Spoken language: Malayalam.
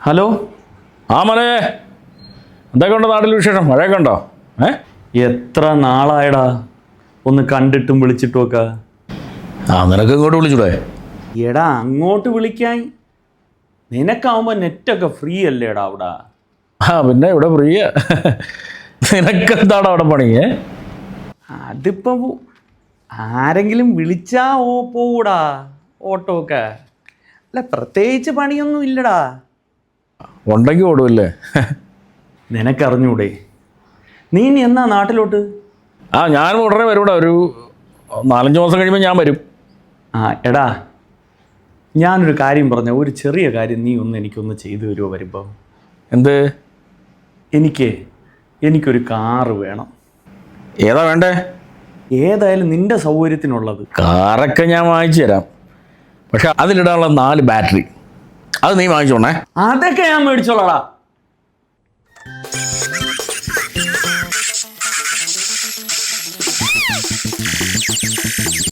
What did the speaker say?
ഹലോ? ആ മോനെ. ഉണ്ടോ നാട്ടിൽ വിശേഷം? മഴയൊക്കെ ഉണ്ടോ? ഏ? എത്ര നാളായടാ? ഒന്ന് കണ്ടിട്ടും വിളിച്ചിട്ടും ഒക്കെ. ആ നിനക്ക് ഇങ്ങോട്ട് വിളിച്ചൂടെ? എടാ അങ്ങോട്ട് വിളിക്കാൻ നിനക്കാവുമ്പോൾ നെറ്റൊക്കെ ഫ്രീ അല്ലേടാ അവിടെ? ആ പിന്നെ ഇവിടെ പ്രിയ നിനക്ക് എന്താണ് അവിടെ പണി ഏ? അതിപ്പോ ആരെങ്കിലും വിളിച്ചാ ഓ പോകൂടാ ഓട്ടോ ഒക്കെ. അല്ല പ്രത്യേകിച്ച് പണിയൊന്നും ഇല്ലടാ. ഉണ്ടെങ്കിൽ ഓടുമല്ലേ നിനക്കറിഞ്ഞൂടെ. നീ ഇനി എന്നാ നാട്ടിലോട്ട്? ആ ഞാൻ ഉടനെ വരൂടാ. ഒരു നാലഞ്ച് മാസം കഴിയുമ്പോൾ ഞാൻ വരും. ആ എടാ ഞാനൊരു കാര്യം പറഞ്ഞ ഒരു ചെറിയ കാര്യം നീ ഒന്ന് എനിക്കൊന്ന് ചെയ്തു തരുമോ വരുമ്പോൾ എന്ത്? എനിക്ക് എനിക്കൊരു കാറ് വേണം. ഏതാ വേണ്ടേ? ഏതായാലും നിന്റെ സൗകര്യത്തിനുള്ളത്. കാറൊക്കെ ഞാൻ വാങ്ങിച്ചു തരാം. പക്ഷെ അതിലിടാനുള്ള നാല് ബാറ്ററി. അത് നീ വാങ്ങിച്ചോണേ. അതൊക്കെ ഞാൻ മേടിച്ചോളാടാ.